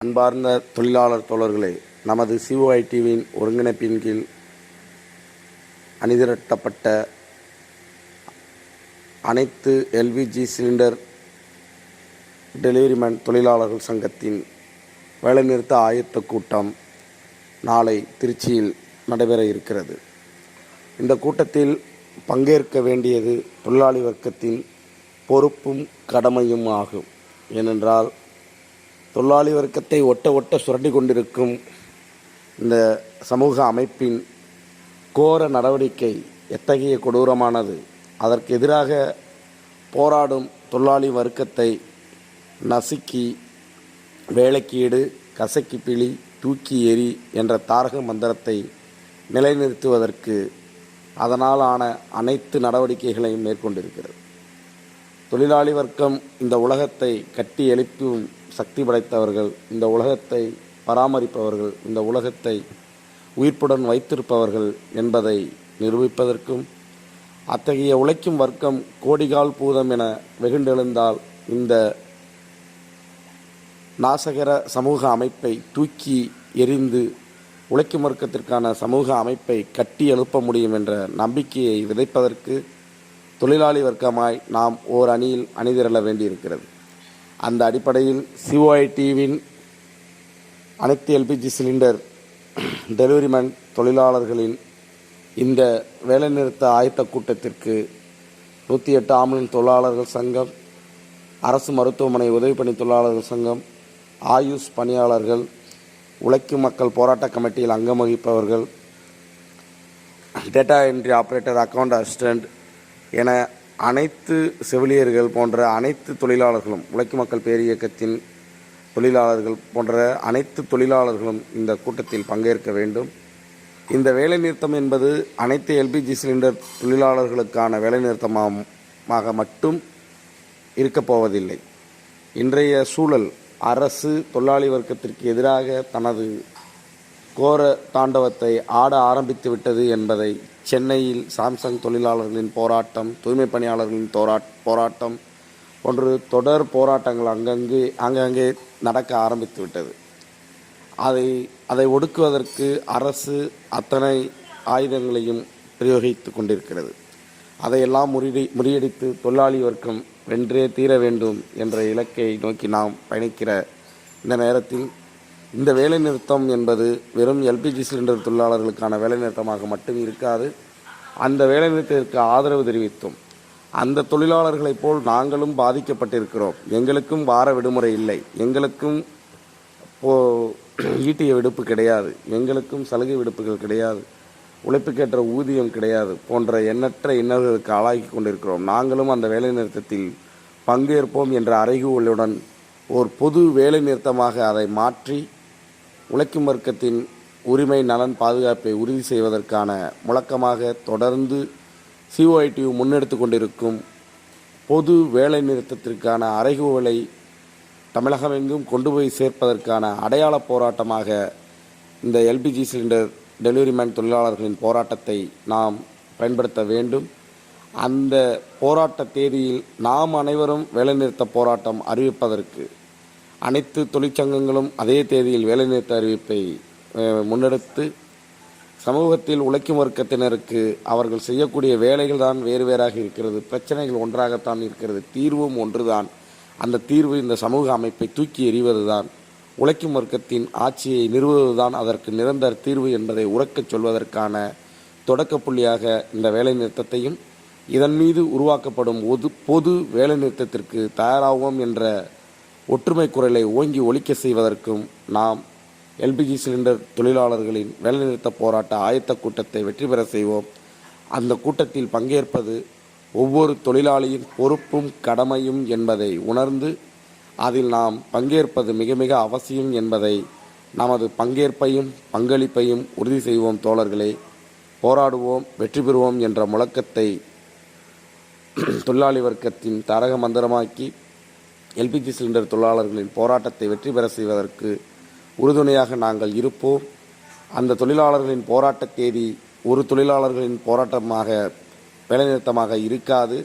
அன்பார்ந்த தொழிலாளர் தோழர்களே நமது சிஓஐ டிவியின் ஒருங்கிணைப்பின் கீழ் அணிதிரட்டப்பட்ட அனைத்து எல்பிஜி சிலிண்டர் டெலிவரிமேன் தொழிலாளர்கள் சங்கத்தின் வேலைநிறுத்த ஆயத்த கூட்டம் நாளை திருச்சியில் நடைபெற இருக்கிறது. இந்த கூட்டத்தில் பங்கேற்க வேண்டியது தொழிலாளி வர்க்கத்தின் பொறுப்பும் கடமையும் ஆகும். ஏனென்றால் தொழிலாளி வர்க்கத்தை ஒட்ட ஒட்ட சுரண்டி கொண்டிருக்கும் இந்த சமூக அமைப்பின் கோர நடவடிக்கை எத்தகைய கொடூரமானது? அதற்கு எதிராக போராடும் தொழிலாளி வர்க்கத்தை நசுக்கி வேலைக்கீடு கசக்கி பிழி தூக்கி எரி என்ற தாரக மந்திரத்தை நிலைநிறுத்துவதற்கு அதனால் ஆன அனைத்து நடவடிக்கைகளையும் மேற்கொண்டிருக்கிறது. தொழிலாளி வர்க்கம் இந்த உலகத்தை கட்டி எழுப்பும் சக்தி படைத்தவர்கள் இந்த உலகத்தை பராமரிப்பவர்கள் இந்த உலகத்தை உயிர்ப்புடன் வைத்திருப்பவர்கள் என்பதை நிரூபிப்பதற்கும் அத்தகைய உழைக்கும் வர்க்கம் கோடிகால் பூதம் என வெகுண்டெழுந்தால் இந்த நாசகர சமூக அமைப்பை தூக்கி எறிந்து உழைக்கும் வர்க்கத்திற்கான சமூக அமைப்பை கட்டி எழுப்ப முடியும் என்ற நம்பிக்கையை விதைப்பதற்கு தொழிலாளி வர்க்கமாய் நாம் ஓர் அணியில் அணிதிரள வேண்டியிருக்கிறது. அந்த அடிப்படையில் சிஓஐடிவின் அனைத்து எல்பிஜி சிலிண்டர் டெலிவரிமேன் தொழிலாளர்களின் இந்த வேலைநிறுத்த ஆயத்த கூட்டத்திற்கு நூற்றி எட்டு ஆம்புலன்ஸ் தொழிலாளர்கள் சங்கம் அரசு மருத்துவமனை உதவிப்பணி தொழிலாளர்கள் சங்கம் ஆயுஷ் பணியாளர்கள் உழைக்கும் மக்கள் போராட்ட கமிட்டியில் அங்கம் வகிப்பவர்கள் data entry operator account assistant என அனைத்து செவிலியர்கள் போன்ற அனைத்து தொழிலாளர்களும் உழைக்கும் மக்கள் பேரியக்கத்தின் தொழிலாளர்கள் போன்ற அனைத்து தொழிலாளர்களும் இந்த கூட்டத்தில் பங்கேற்க வேண்டும். இந்த வேலைநிறுத்தம் என்பது அனைத்து எல்பிஜி சிலிண்டர் தொழிலாளர்களுக்கான வேலைநிறுத்தமாக மட்டும் இருக்கப் போவதில்லை. இன்றைய சூழல் அரசு தொழிலாளி வர்க்கத்திற்கு எதிராக தனது கோர தாண்டவத்தை ஆட ஆரம்பித்து விட்டது என்பதை சென்னையில் சாம்சங் தொழிலாளர்களின் போராட்டம் தூய்மை பணியாளர்களின் தோரா போராட்டம் போன்று தொடர் போராட்டங்கள் அங்கங்கே ஆங்காங்கே நடக்க ஆரம்பித்து விட்டது. அதை அதை ஒடுக்குவதற்கு அரசு அத்தனை ஆயுதங்களையும் பிரயோகித்து கொண்டிருக்கிறது. அதையெல்லாம் முறியடி முறியடித்து தொழிலாளி வர்க்கம் வென்றே தீர வேண்டும் என்ற இலக்கை நோக்கி நாம் பயணிக்கிற இந்த நேரத்தில் இந்த வேலைநிறுத்தம் என்பது வெறும் எல்பிஜி சிலிண்டர் தொழிலாளர்களுக்கான வேலைநிறுத்தமாக மட்டும் இருக்காது அந்த வேலைநிறுத்தத்திற்கு ஆதரவு தெரிவித்தும். அந்த தொழிலாளர்களைப் போல் நாங்களும் பாதிக்கப்பட்டிருக்கிறோம். எங்களுக்கும் வார விடுமுறை இல்லை. எங்களுக்கும் போ ஈட்டிய விடுப்பு கிடையாது. எங்களுக்கும் சலுகை விடுப்புகள் கிடையாது. உழைப்புக்கேற்ற ஊதியம் கிடையாது போன்ற எண்ணற்ற இன்னல்களுக்கு ஆளாகி கொண்டிருக்கிறோம். நாங்களும் அந்த வேலைநிறுத்தத்தில் பங்கேற்போம் என்ற அறைகூவலுடன் ஒரு பொது வேலைநிறுத்தமாக அதை மாற்றி உழைக்கும் வர்க்கத்தின் உரிமை நலன் பாதுகாப்பை உறுதி செய்வதற்கான முழக்கமாக தொடர்ந்து சிஓஐடியு முன்னெடுத்து கொண்டிருக்கும் பொது வேலை நிறுத்தத்திற்கான அறைகூவலை தமிழகமெங்கும் கொண்டு போய் சேர்ப்பதற்கான அடையாள போராட்டமாக இந்த எல்பிஜி சிலிண்டர் டெலிவரிமேன் தொழிலாளர்களின் போராட்டத்தை நாம் பயன்படுத்த வேண்டும். அந்த போராட்ட தேதியில் நாம் அனைவரும் வேலைநிறுத்த போராட்டம் அறிவிப்பதற்கு அனைத்து தொழிற்சங்கங்களும் அதே தேதியில் வேலைநிறுத்த அறிவிப்பை முன்னெடுத்து சமூகத்தில் உழைக்கும் வர்க்கத்தினருக்கு அவர்கள் செய்யக்கூடிய வேலைகள் தான் வேறு வேறாக இருக்கிறது. பிரச்சனைகள் ஒன்றாகத்தான் இருக்கிறது. தீர்வும் ஒன்றுதான். அந்த தீர்வு இந்த சமூக அமைப்பை தூக்கி எறிவதுதான். உழைக்கும் வர்க்கத்தின் ஆட்சியை நிறுவுவதுதான் அதற்கு நிரந்தர தீர்வு என்பதை உறக்கச் சொல்வதற்கான தொடக்க புள்ளியாக இந்த வேலைநிறுத்தத்தையும் இதன் மீது உருவாக்கப்படும் பொது பொது வேலைநிறுத்தத்திற்கு தயாராகும் என்ற ஒற்றுமை குரலை ஓங்கி ஒழிக்க செய்வதற்கும் நாம் எல்பிஜி சிலிண்டர் தொழிலாளர்களின் வேலைநிறுத்த போராட்ட ஆயத்த கூட்டத்தை வெற்றி பெற செய்வோம். அந்த கூட்டத்தில் பங்கேற்பது ஒவ்வொரு தொழிலாளியின் பொறுப்பும் கடமையும் என்பதை உணர்ந்து அதில் நாம் பங்கேற்பது மிக மிக அவசியம் என்பதை நமது பங்கேற்பையும் பங்களிப்பையும் உறுதி செய்வோம் தோழர்களே. போராடுவோம் வெற்றி பெறுவோம் என்ற முழக்கத்தை தொழிலாளி வர்க்கத்தின் தாரக மந்திரமாக்கி எல்பிஜி சிலிண்டர் தொழிலாளர்களின் போராட்டத்தை வெற்றி பெற செய்வதற்கு உறுதுணையாக நாங்கள் இருப்போம். அந்த தொழிலாளர்களின் போராட்ட தேதி ஒரு தொழிலாளர்களின் போராட்டமாக வேலைநிறுத்தமாக இருக்காது.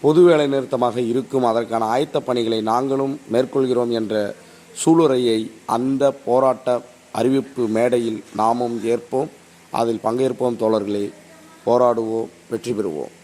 பொது வேலைநிறுத்தமாக இருக்கும். அதற்கான ஆயத்த பணிகளை நாங்களும் மேற்கொள்கிறோம் என்ற சூளுரையை அந்த போராட்ட அறிவிப்பு மேடையில் நாமும் ஏற்போம். அதில் பங்கேற்போம் தோழர்களே. போராடுவோம் வெற்றி பெறுவோம்.